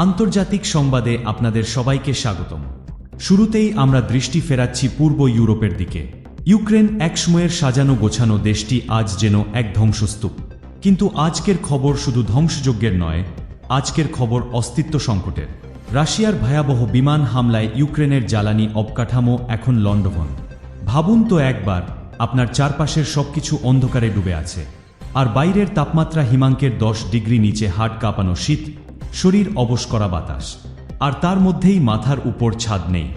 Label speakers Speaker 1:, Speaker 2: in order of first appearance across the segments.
Speaker 1: আন্তর্জাতিক সংবাদে আপনাদের সবাইকে স্বাগতম। শুরুতেই আমরা দৃষ্টি ফেরাচ্ছি পূর্ব ইউরোপের দিকে। ইউক্রেন একসময়ের সাজানো গোছানো দেশটি আজ যেন এক ধ্বংসস্তূপ। কিন্তু আজকের খবর শুধু ধ্বংসযজ্ঞের নয়, আজকের খবর অস্তিত্ব সংকটের। রাশিয়ার ভয়াবহ বিমান হামলায় ইউক্রেনের জ্বালানি অবকাঠামো এখন লণ্ডভন। ভাবুন তো একবার, আপনার চারপাশের সবকিছু অন্ধকারে ডুবে আছে। আর বাইরের তাপমাত্রা হিমাঙ্কের দশ ডিগ্রি নিচে হাট কাঁপানো শীত শরীর অবশ করা বাতাস। আর তার মধ্যেই মাথার উপর ছাদ নেই।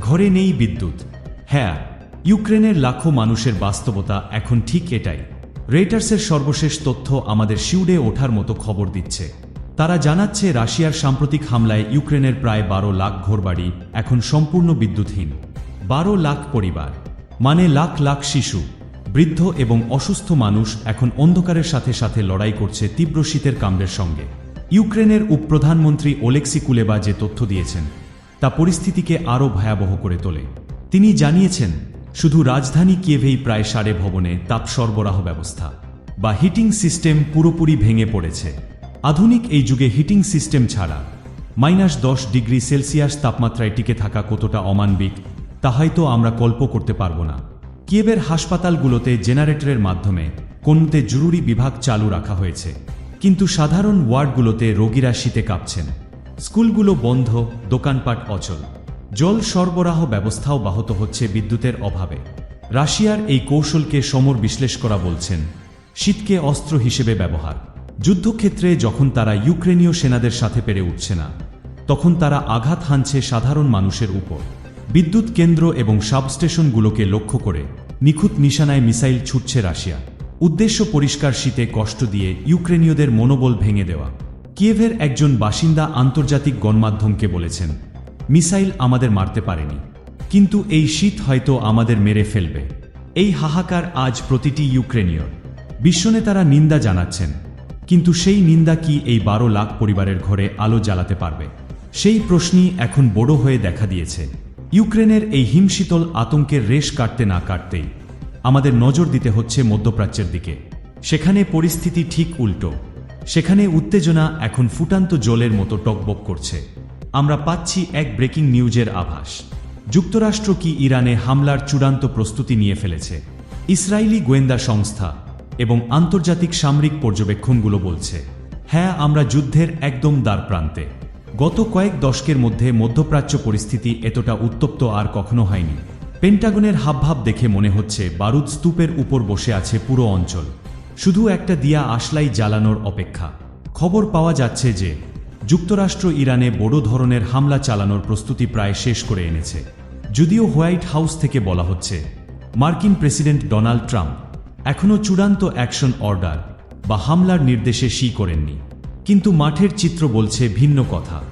Speaker 1: ঘরে নেই বিদ্যুৎ। হ্যাঁ ইউক্রেনের লাখো মানুষের বাস্তবতা এখন ঠিক এটাই। রেটার্সের সর্বশেষ তথ্য আমাদের শিউডে ওঠার মতো খবর দিচ্ছে। তারা জানাচ্ছে, রাশিয়ার সাম্প্রতিক হামলায় ইউক্রেনের প্রায় বারো লাখ ঘরবাড়ি এখন সম্পূর্ণ বিদ্যুৎহীন। বারো লাখ পরিবার মানে লাখ লাখ শিশু, বৃদ্ধ এবং অসুস্থ মানুষ এখন অন্ধকারের সাথে সাথে লড়াই করছে তীব্র শীতের কামড়ের সঙ্গে। ইউক্রেনের উপপ্রধানমন্ত্রী ওলেক্সি কুলেবা যে তথ্য দিয়েছেন, তা পরিস্থিতিকে আরও ভয়াবহ করে তোলে। তিনি জানিয়েছেন, শুধু রাজধানী কিয়েভেই প্রায় সাড়ে ভবনে তাপ সরবরাহ ব্যবস্থা বা হিটিং সিস্টেম পুরোপুরি ভেঙে পড়েছে। আধুনিক এই যুগে হিটিং সিস্টেম ছাড়া মাইনাস দশ ডিগ্রি সেলসিয়াস তাপমাত্রায় টিকে থাকা কতটা অমানবিক, তা হয়তো আমরা কল্প করতে পারব না। কিয়েভের হাসপাতালগুলোতে জেনারেটরের মাধ্যমে কোনতে জরুরি বিভাগ চালু রাখা হয়েছে। কিন্তু সাধারণ ওয়ার্ডগুলোতে রোগীরা শীতে কাঁপছেন। স্কুলগুলো বন্ধ, দোকানপাট অচল। জল সরবরাহ ব্যবস্থাও ব্যাহত হচ্ছে বিদ্যুতের অভাবে। রাশিয়ার এই কৌশলকে সমর বিশ্লেষকরা বলছেন, শীতকে অস্ত্র হিসেবে ব্যবহার। যুদ্ধক্ষেত্রে যখন তারা ইউক্রেনীয় সেনাদের সাথে পেরে উঠছে না, তখন তারা আঘাত হানছে সাধারণ মানুষের উপর। বিদ্যুৎ কেন্দ্র এবং সাবস্টেশনগুলোকে লক্ষ্য করে নিখুঁত নিশানায় মিসাইল ছুটছে রাশিয়া। উদ্দেশ্য পরিষ্কার শীতে কষ্ট দিয়ে ইউক্রেনীয়দের মনোবল ভেঙে দেওয়া। কিয়েভের একজন বাসিন্দা আন্তর্জাতিক গণমাধ্যমকে বলেছেন, মিসাইল আমাদের মারতে পারেনি, কিন্তু এই শীত হয়তো আমাদের মেরে ফেলবে। এই হাহাকার আজ প্রতিটি ইউক্রেনীয়। বিশ্বনেতারা নিন্দা জানাচ্ছেন, কিন্তু সেই নিন্দা কি এই বারো লাখ পরিবারের ঘরে আলো জ্বালাতে পারবে? সেই প্রশ্নই এখন বড় হয়ে দেখা দিয়েছে। ইউক্রেনের এই হিমশীতল আতঙ্কের রেশ কাটতে না কাটতেই আমাদের নজর দিতে হচ্ছে মধ্যপ্রাচ্যের দিকে। সেখানে পরিস্থিতি ঠিক উল্টো। সেখানে উত্তেজনা এখন ফুটান্ত জলের মতো টকবক করছে। আমরা পাচ্ছি এক ব্রেকিং নিউজের আভাস। যুক্তরাষ্ট্র কি ইরানে হামলার চূড়ান্ত প্রস্তুতি নিয়ে ফেলেছে? ইসরায়েলি গোয়েন্দা সংস্থা এবং আন্তর্জাতিক সামরিক পর্যবেক্ষণগুলো বলছে হ্যাঁ আমরা যুদ্ধের একদম দ্বার প্রান্তে গত কয়েক দশকের মধ্যে মধ্যপ্রাচ্য পরিস্থিতি এতটা উত্তপ্ত আর কখনো হয়নি। পেন্টাগনের হাবভাব দেখে মনে হচ্ছে বারুদ স্তূপের উপর বসে আছে পুরো অঞ্চল। শুধু একটা দিয়া আসলাই জ্বালানোর অপেক্ষা। খবর পাওয়া যাচ্ছে যে, যুক্তরাষ্ট্র ইরানে বড় ধরনের হামলা চালানোর প্রস্তুতি প্রায় শেষ করে এনেছে। যদিও হোয়াইট হাউস থেকে বলা হচ্ছে, মার্কিন প্রেসিডেন্ট ডোনাল্ড ট্রাম্প এখনও চূড়ান্ত অ্যাকশন অর্ডার বা হামলার নির্দেশে সি করেননি। কিন্তু মাঠের চিত্র বলছে ভিন্ন কথা।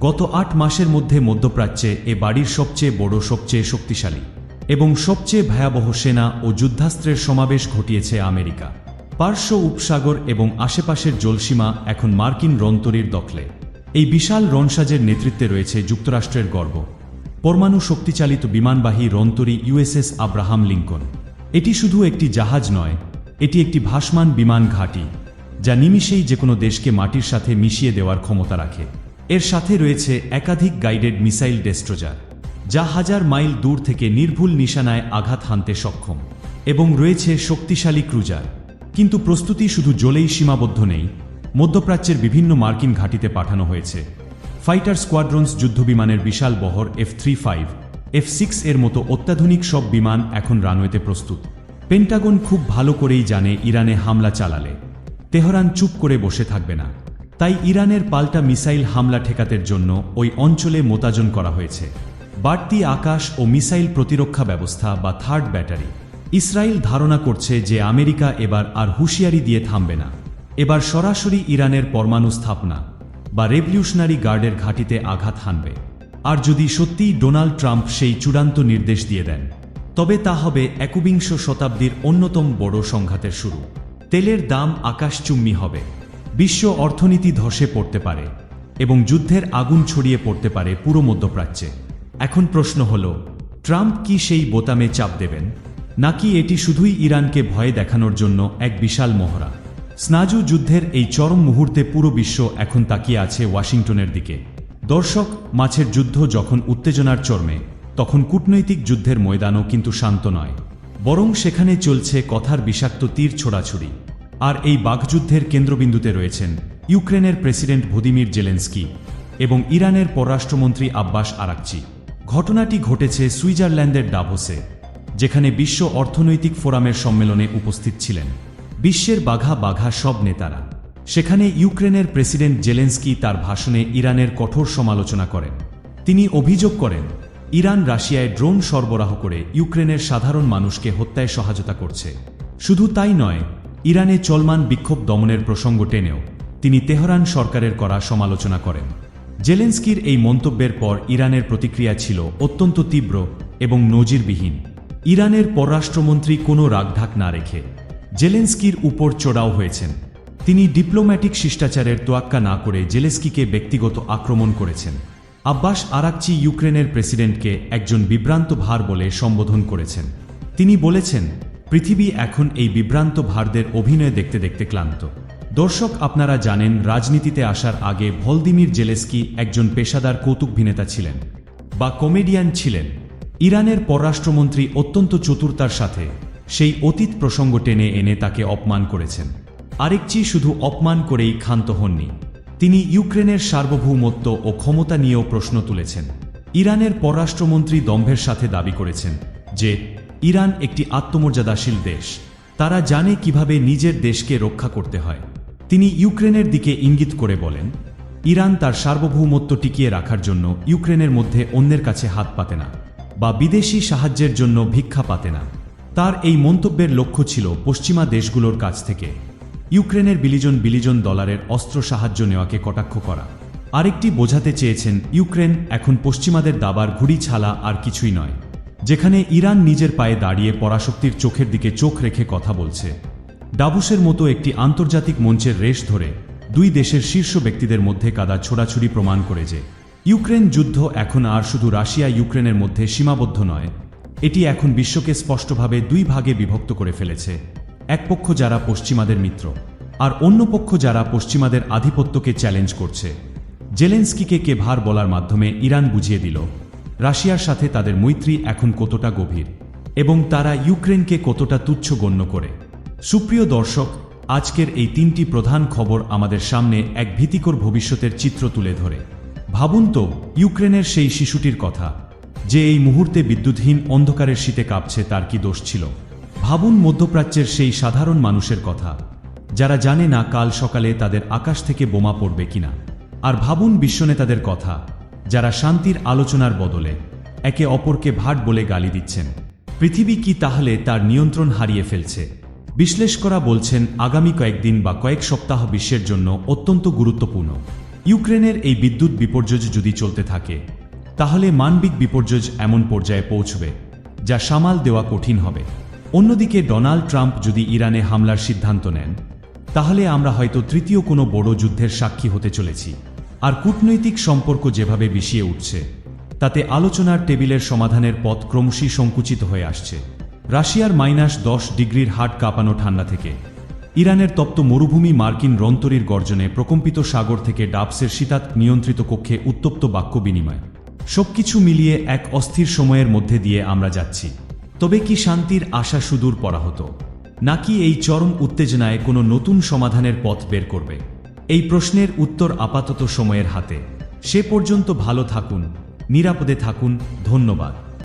Speaker 1: গত আট মাসের মধ্যে মধ্যপ্রাচ্যে এ বাড়ির সবচেয়ে বড়, সবচেয়ে শক্তিশালী। এবং সবচেয়ে ভয়াবহ সেনা ও যুদ্ধাস্ত্রের সমাবেশ ঘটিয়েছে আমেরিকা। পার্শ্ব উপসাগর এবং আশেপাশের জলসীমা এখন মার্কিন রন্তরীর দখলে। এই বিশাল রণসাজের নেতৃত্বে রয়েছে যুক্তরাষ্ট্রের গর্ব। পরমাণু শক্তিচালিত বিমানবাহী রন্তরী ইউএসএস আব্রাহাম লিঙ্কন। এটি শুধু একটি জাহাজ নয়, এটি একটি ভাসমান বিমান ঘাঁটি, যা নিমিষেই যে কোনো দেশকে মাটির সাথে মিশিয়ে দেওয়ার ক্ষমতা রাখে। এর সাথে রয়েছে একাধিক গাইডেড মিসাইল ডেস্ট্রোজার। যা হাজার মাইল দূর থেকে নির্ভুল নিশানায় আঘাত হানতে সক্ষম এবং রয়েছে শক্তিশালী ক্রুজার। কিন্তু প্রস্তুতি শুধু জলেই সীমাবদ্ধ নেই, মধ্যপ্রাচ্যের বিভিন্ন মার্কিন ঘাঁটিতে পাঠানো হয়েছে। ফাইটার স্কোয়াড্রন্স যুদ্ধবিমানের বিশাল বহর F three five, F six এর মতো অত্যাধুনিক সব বিমান এখন রানওয়েতে প্রস্তুত। পেন্টাগন খুব ভালো করেই জানে ইরানে হামলা চালালে। তেহরান চুপ করে বসে থাকবে না। তাই ইরানের পাল্টা মিসাইল হামলা ঠেকাতের জন্য ওই অঞ্চলে মোতাজন করা হয়েছে। বাড়তি আকাশ ও মিসাইল প্রতিরক্ষা ব্যবস্থা বা থার্ড ব্যাটারি। ইসরায়েল ধারণা করছে যে আমেরিকা এবার আর হুঁশিয়ারি দিয়ে থামবে না। এবার সরাসরি ইরানের পরমাণু স্থাপনা বা রেভলিউশনারি গার্ডের ঘাঁটিতে আঘাত হানবে। আর যদি সত্যিই ডোনাল্ড ট্রাম্প সেই চূড়ান্ত নির্দেশ দিয়ে দেন, তবে তা হবে একবিংশ শতাব্দীর অন্যতম বড় সংঘাতের শুরু। তেলের দাম আকাশচুম্বী হবে, বিশ্ব অর্থনীতি ধসে পড়তে পারে এবং যুদ্ধের আগুন ছড়িয়ে পড়তে পারে পুরো মধ্যপ্রাচ্যে। এখন প্রশ্ন হল, ট্রাম্প কি সেই বোতামে চাপ দেবেন? নাকি এটি শুধুই ইরানকে ভয় দেখানোর জন্য এক বিশাল মহড়া স্নাজু যুদ্ধের এই চরম মুহূর্তে পুরো বিশ্ব এখন তাকিয়ে আছে ওয়াশিংটনের দিকে। দর্শক, মাছের যুদ্ধ যখন উত্তেজনার চর্মে, তখন কূটনৈতিক যুদ্ধের ময়দানও কিন্তু শান্ত নয়। বরং সেখানে চলছে কথার বিষাক্ত তীর ছোড়াছুড়ি। আর এই বাঘযুদ্ধের কেন্দ্রবিন্দুতে রয়েছেন ইউক্রেনের প্রেসিডেন্ট ভদিমির জেলেন্সকি এবং ইরানের পররাষ্ট্রমন্ত্রী আব্বাস আরাকচি। ঘটনাটি ঘটেছে সুইজারল্যান্ডের ডাভোসে, যেখানে বিশ্ব অর্থনৈতিক ফোরামের সম্মেলনে উপস্থিত ছিলেন। বিশ্বের বাঘা বাঘা সব নেতারা। সেখানে ইউক্রেনের প্রেসিডেন্ট জেলেন্সকি তার ভাষণে ইরানের কঠোর সমালোচনা করেন। তিনি অভিযোগ করেন, ইরান রাশিয়ায় ড্রোন সরবরাহ করে ইউক্রেনের সাধারণ মানুষকে হত্যায় সহায়তা করছে। শুধু তাই নয়, ইরানে চলমান বিক্ষোভ দমনের প্রসঙ্গ টেনেও তিনি তেহরান সরকারের করা সমালোচনা করেন। জেলেন্সকির এই মন্তব্যের পর ইরানের প্রতিক্রিয়া ছিল অত্যন্ত তীব্র এবং নজিরবিহীন। ইরানের পররাষ্ট্রমন্ত্রী কোনো রাগঢাক না রেখে জেলেন্সকির উপর চড়াও হয়েছেন। তিনি ডিপ্লোম্যাটিক শিষ্টাচারের তোয়াক্কা না করে জেলেস্কিকে ব্যক্তিগত আক্রমণ করেছেন। আব্বাস আরাকচি ইউক্রেনের প্রেসিডেন্টকে একজন বিভ্রান্ত ভার বলে সম্বোধন করেছেন। তিনি বলেছেন, পৃথিবী এখন এই বিভ্রান্ত ভারদের অভিনয় দেখতে দেখতে ক্লান্ত। দর্শক, আপনারা জানেন, রাজনীতিতে আসার আগে ভলদিমির জেলেস্কি একজন পেশাদার কৌতুকভিনেতা ছিলেন বা কমেডিয়ান ছিলেন। ইরানের পররাষ্ট্রমন্ত্রী অত্যন্ত চতুরতার সাথে সেই অতীত প্রসঙ্গ টেনে এনে তাকে অপমান করেছেন। আরেকচি শুধু অপমান করেই ক্ষান্ত হননি, তিনি ইউক্রেনের সার্বভৌমত্ব ও ক্ষমতা নিয়েও প্রশ্ন তুলেছেন। ইরানের পররাষ্ট্রমন্ত্রী দম্ভের সাথে দাবি করেছেন যে, ইরান একটি আত্মমর্যাদাশীল দেশ, তারা জানে কীভাবে নিজের দেশকে রক্ষা করতে হয়। তিনি ইউক্রেনের দিকে ইঙ্গিত করে বলেন, ইরান তার সার্বভৌমত্ব টিকিয়ে রাখার জন্য ইউক্রেনের মধ্যে অন্যের কাছে হাত পাতে না বা বিদেশি সাহায্যের জন্য ভিক্ষা পাতে না। তার এই মন্তব্যের লক্ষ্য ছিল পশ্চিমা দেশগুলোর কাছ থেকে ইউক্রেনের বিলিজন বিলিজন ডলারের অস্ত্র সাহায্য নেওয়াকে কটাক্ষ করা। আরেকটি বোঝাতে চেয়েছেন, ইউক্রেন এখন পশ্চিমাদের দাবার ঘুড়ি ছালা আর কিছুই নয়, যেখানে ইরান নিজের পায়ে দাঁড়িয়ে পরাশক্তির চোখের দিকে চোখ রেখে কথা বলছে। ডাবুসের মতো একটি আন্তর্জাতিক মঞ্চের রেশ ধরে দুই দেশের শীর্ষ ব্যক্তিদের মধ্যে কাদা ছোড়াছুড়ি প্রমাণ করে যে ইউক্রেন যুদ্ধ এখন আর শুধু রাশিয়া ইউক্রেনের মধ্যে সীমাবদ্ধ নয়, এটি এখন বিশ্বকে স্পষ্টভাবে দুই ভাগে বিভক্ত করে ফেলেছে, এক পক্ষ যারা পশ্চিমাদের মিত্র আর অন্য পক্ষ যারা পশ্চিমাদের আধিপত্যকে চ্যালেঞ্জ করছে। জেলেন্সকিকে কে ভার বলার মাধ্যমে ইরান বুঝিয়ে দিল, রাশিয়ার সাথে তাদের মৈত্রী এখন কতটা গভীর এবং তারা ইউক্রেনকে কতটা তুচ্ছ গণ্য করে। সুপ্রিয় দর্শক, আজকের এই তিনটি প্রধান খবর আমাদের সামনে এক ভীতিকর ভবিষ্যতের চিত্র তুলে ধরে। ভাবুন তো, ইউক্রেনের সেই শিশুটির কথা, যে এই মুহূর্তে বিদ্যুৎহীন অন্ধকারের শীতে কাঁপছে তার কি দোষ ছিল? ভাবুন মধ্যপ্রাচ্যের সেই সাধারণ মানুষের কথা, যারা জানে না কাল সকালে তাদের আকাশ থেকে বোমা পড়বে কিনা। আর ভাবুন বিশ্বনেতাদের কথা, যারা শান্তির আলোচনার বদলে একে অপরকে ভাট বলে গালি দিচ্ছেন। পৃথিবী কি তাহলে তার নিয়ন্ত্রণ হারিয়ে ফেলছে? বিশ্লেষকরা বলছেন, আগামী কয়েকদিন বা কয়েক সপ্তাহ বিশ্বের জন্য অত্যন্ত গুরুত্বপূর্ণ। ইউক্রেনের এই বিদ্যুৎ বিপর্যয় যদি চলতে থাকে, তাহলে মানবিক বিপর্যয় এমন পর্যায়ে পৌঁছবে, যা সামাল দেওয়া কঠিন হবে। অন্যদিকে, ডোনাল্ড ট্রাম্প যদি ইরানে হামলার সিদ্ধান্ত নেন, তাহলে আমরা হয়তো তৃতীয় কোনো বড় যুদ্ধের সাক্ষী হতে চলেছি। আর কূটনৈতিক সম্পর্ক যেভাবে বিষিয়ে উঠছে, তাতে আলোচনার টেবিলের সমাধানের পথ ক্রমশই সংকুচিত হয়ে আসছে। রাশিয়ার মাইনাস দশ ডিগ্রির হাট কাঁপানো ঠান্ডা থেকে। ইরানের তপ্ত মরুভূমি মার্কিন রন্তরীর গর্জনে প্রকম্পিত সাগর থেকে ডাবসের শীতাত নিয়ন্ত্রিত কক্ষে উত্তপ্ত বাক্য বিনিময়। সবকিছু মিলিয়ে এক অস্থির সময়ের মধ্যে দিয়ে আমরা যাচ্ছি। তবে কি শান্তির আশা সুদূর পরাহত? নাকি এই চরম উত্তেজনায় কোনো নতুন সমাধানের পথ বের করবে? এই প্রশ্নের উত্তর আপাতত সময়ের হাতে। সে পর্যন্ত ভালো থাকুন, নিরাপদে থাকুন, ধন্যবাদ।